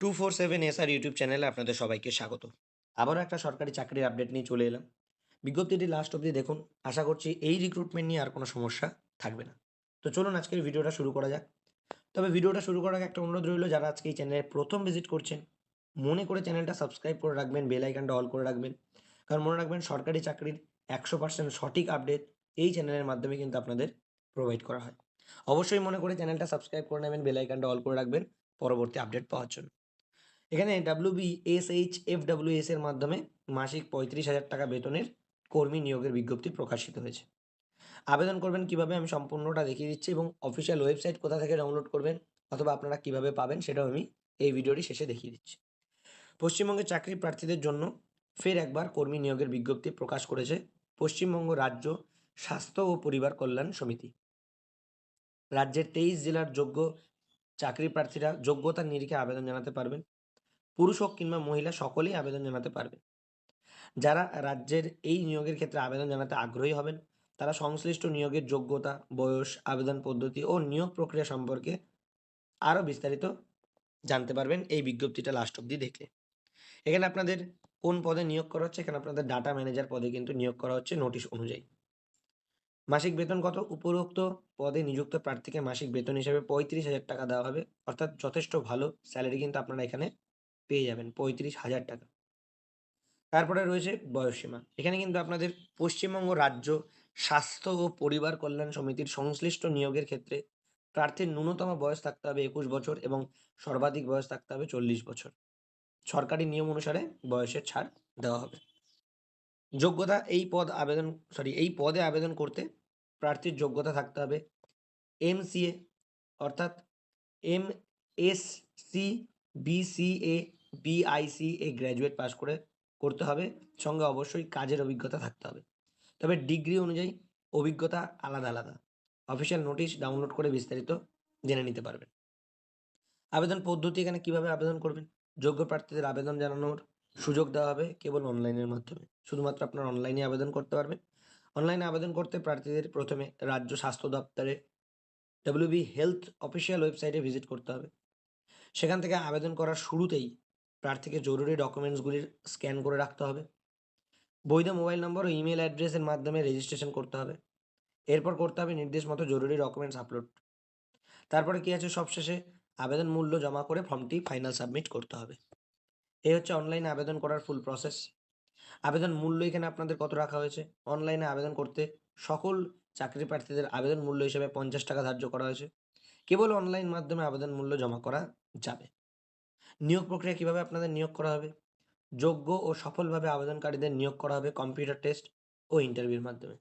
Two four seven S R YouTube চ্যানেলে আপনাদের সবাইকে স্বাগত। আবারও একটা সরকারি চাকরির আপডেট নিয়ে চলে এলাম। বিজ্ঞপ্তিটি লাস্ট অবধি দেখুন। আশা করছি এই রিক্রুটমেন্ট নিয়ে আর কোনো সমস্যা থাকবে না। তো চলুন আজকের ভিডিওটা শুরু করা যাক। তবে ভিডিওটা শুরু করার একটা অনুরোধ রইল, যারা আজকে এই চ্যানেলে প্রথম ভিজিট করছেন, মনে করে চ্যানেলটা সাবস্ক্রাইব করে রাখবেন বেল আইকনটা অল করে রাখবেন। কারণ মনে রাখবেন, সরকারি চাকরির একশো পার্সেন্ট সঠিক আপডেট এই চ্যানেলের মাধ্যমে কিন্তু আপনাদের প্রোভাইড করা হয়। অবশ্যই মনে করে চ্যানেলটা সাবস্ক্রাইব করে নেবেন বেল আইকনটা অল করে রাখবেন, পরবর্তী আপডেট পাওয়ার জন্য। এখানে W B S H F W S এর মাধ্যমে মাসিক পঁয়ত্রিশ হাজার টাকা বেতনের কর্মী নিয়োগের বিজ্ঞপ্তি প্রকাশিত হয়েছে। আবেদন করবেন কীভাবে আমি সম্পূর্ণটা দেখিয়ে দিচ্ছি এবং অফিসিয়াল ওয়েবসাইট কোথা থেকে ডাউনলোড করবেন অথবা আপনারা কীভাবে পাবেন সেটাও আমি এই ভিডিওটি শেষে দেখিয়ে দিচ্ছি। পশ্চিমবঙ্গের চাকরি প্রার্থীদের জন্য ফের একবার কর্মী নিয়োগের বিজ্ঞপ্তি প্রকাশ করেছে পশ্চিমবঙ্গ রাজ্য স্বাস্থ্য ও পরিবার কল্যাণ সমিতি। রাজ্যের তেইশ জেলার যোগ্য চাকরি প্রার্থীরা যোগ্যতার নিরিখে আবেদন জানাতে পারবেন। পুরুষ হোক কিংবা মহিলা, সকলেই আবেদন জানাতে পারবে। যারা রাজ্যের এই নিয়োগের ক্ষেত্রে আবেদন জানাতে আগ্রহী হবেন, তারা সংশ্লিষ্ট নিয়োগের যোগ্যতা, বয়স, আবেদন পদ্ধতি ও নিয়োগ প্রক্রিয়া সম্পর্কে আরও বিস্তারিত জানতে পারবেন এই বিজ্ঞপ্তিটা লাস্ট অব্দি দেখলে। এখানে আপনাদের কোন পদে নিয়োগ করা হচ্ছে? এখানে আপনাদের ডাটা ম্যানেজার পদে কিন্তু নিয়োগ করা হচ্ছে নোটিশ অনুযায়ী। মাসিক বেতন কত? উপরোক্ত পদে নিযুক্ত প্রার্থীকে মাসিক বেতন হিসেবে পঁয়ত্রিশ হাজার টাকা দেওয়া হবে। অর্থাৎ যথেষ্ট ভালো স্যালারি কিন্তু আপনারা এখানে পেয়ে যাবেন পঁয়ত্রিশ হাজার টাকা। তারপরে রয়েছে বয়সসীমা। এখানে কিন্তু আপনাদের পশ্চিমবঙ্গ রাজ্য স্বাস্থ্য ও পরিবার কল্যাণ সমিতির সংশ্লিষ্ট নিয়োগের ক্ষেত্রে প্রার্থীর ন্যূনতম বয়স থাকতে হবে একুশ বছর এবং সর্বাধিক বয়স থাকতে হবে চল্লিশ বছর। সরকারি নিয়ম অনুসারে বয়সের ছাড় দেওয়া হবে। যোগ্যতা এই পদ আবেদন সরি এই পদে আবেদন করতে প্রার্থীর যোগ্যতা থাকতে হবে এমসিএ অর্থাৎ M S C BCA BICA graduate pass করে করতে হবে। সঙ্গে অবশ্যই কাজের অভিজ্ঞতা থাকতে হবে। তবে ডিগ্রি অনুযায়ী অভিজ্ঞতা আলাদা আলাদা। অফিসিয়াল নোটিশ ডাউনলোড করে বিস্তারিত জেনে নিতে পারবেন। আবেদন পদ্ধতি এখানে কীভাবে আবেদন করবেন? যোগ্য প্রার্থীদের আবেদন জানানোর সুযোগ দেওয়া হবে কেবল অনলাইনের মাধ্যমে। শুধুমাত্র আপনার অনলাইনে আবেদন করতে পারবেন। অনলাইনে আবেদন করতে প্রার্থীদের প্রথমে রাজ্য স্বাস্থ্য দপ্তরে ডাব্লিউবি হেলথ অফিসিয়াল ওয়েবসাইটে ভিজিট করতে হবে। সেখান থেকে আবেদন করার শুরুতেই প্রার্থীকে জরুরি ডকুমেন্টসগুলির স্ক্যান করে রাখতে হবে। বৈধ মোবাইল নম্বর ও ইমেল অ্যাড্রেসের মাধ্যমে রেজিস্ট্রেশন করতে হবে। এরপর করতে হবে নির্দেশ মতো জরুরি ডকুমেন্টস আপলোড তারপরে কী আছে? সবশেষে আবেদন মূল্য জমা করে ফর্মটি ফাইনাল সাবমিট করতে হবে। এই হচ্ছে অনলাইনে আবেদন করার ফুল প্রসেস আবেদন মূল্য এখানে আপনাদের কত রাখা হয়েছে? অনলাইনে আবেদন করতে সকল চাকরি প্রার্থীদের আবেদন মূল্য হিসেবে পঞ্চাশ টাকা ধার্য করা হয়েছে। কেবল অনলাইন মাধ্যমে আবেদন মূল্য জমা করা যাবে। নিয়োগ প্রক্রিয়া কীভাবে আপনাদের নিয়োগ করা হবে? যোগ্য ও সফলভাবে আবেদনকারীদের নিয়োগ করা হবে কম্পিউটার টেস্ট ও ইন্টারভিউর মাধ্যমে।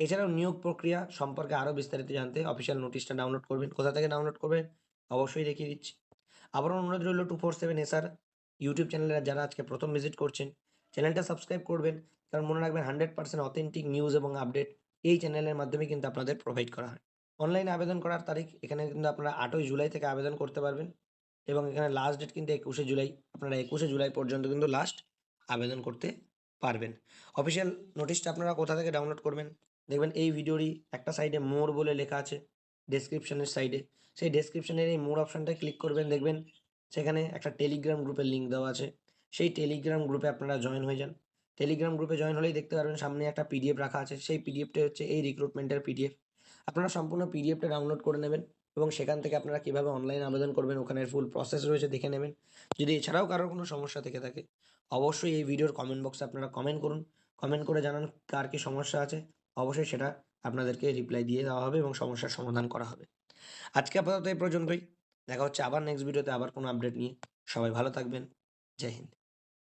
এছাড়াও নিয়োগ প্রক্রিয়া সম্পর্কে আরও বিস্তারিত জানতে অফিসিয়াল নোটিশটা ডাউনলোড করবেন। কোথা থেকে ডাউনলোড করবেন? অবশ্যই দেখিয়ে দিচ্ছি। আবারও অনুরোধ রইল two four seven SR YouTube চ্যানেলে যারা আজকে প্রথম ভিজিট করছেন, চ্যানেলটা সাবস্ক্রাইব করবেন। কারণ মনে রাখবেন, হান্ড্রেড পার্সেন্ট অথেন্টিক নিউজ এবং আপডেট এই চ্যানেলের মাধ্যমে কিন্তু আপনাদের প্রোভাইড করা হয়। অনলাইনে আবেদন করার তারিখ, এখানে কিন্তু আপনারা আটই জুলাই থেকে আবেদন করতে পারবেন। এবং এখানে লাস্ট ডেট কিন্তু একুশে জুলাই। আপনারা একুশে জুলাই পর্যন্ত কিন্তু লাস্ট আবেদন করতে পারবেন। অফিসিয়াল নোটিশটা আপনারা কোথা থেকে ডাউনলোড করবেন? দেখবেন এই ভিডিওরই একটা সাইডে মোর বলে লেখা আছে ডেসক্রিপশনের সাইডে সেই ডেসক্রিপশনের এই মোর অপশানটায় ক্লিক করবেন, দেখবেন সেখানে একটা টেলিগ্রাম গ্রুপের লিঙ্ক দেওয়া আছে। সেই টেলিগ্রাম গ্রুপে আপনারা জয়েন হয়ে যান। টেলিগ্রাম গ্রুপে জয়েন হলেই দেখতে পারবেন সামনে একটা পিডিএফ রাখা আছে। সেই পিডিএফটা হচ্ছে এই রিক্রুটমেন্টের পিডিএফ আপনারা সম্পূর্ণ পিডিএফটা ডাউনলোড করে নেবেন। এবং সেখান থেকে আপনারা কীভাবে অনলাইন আবেদন করবেন ওখানে ফুল প্রসেস রয়েছে, দেখে নেবেন। যদি এছাড়াও কারোর কোনো সমস্যা থেকে থাকে, অবশ্যই এই ভিডিওর কমেন্ট বক্সে আপনারা কমেন্ট করুন। কমেন্ট করে জানান কার কী সমস্যা আছে, অবশ্যই সেটা আপনাদেরকে রিপ্লাই দিয়ে দেওয়া হবে এবং সমস্যার সমাধান করা হবে। আজকে আপাতত এই পর্যন্তই। দেখা হচ্ছে আবার নেক্সট ভিডিওতে আবার কোনো আপডেট নিয়ে। সবাই ভালো থাকবেন। জয় হিন্দ।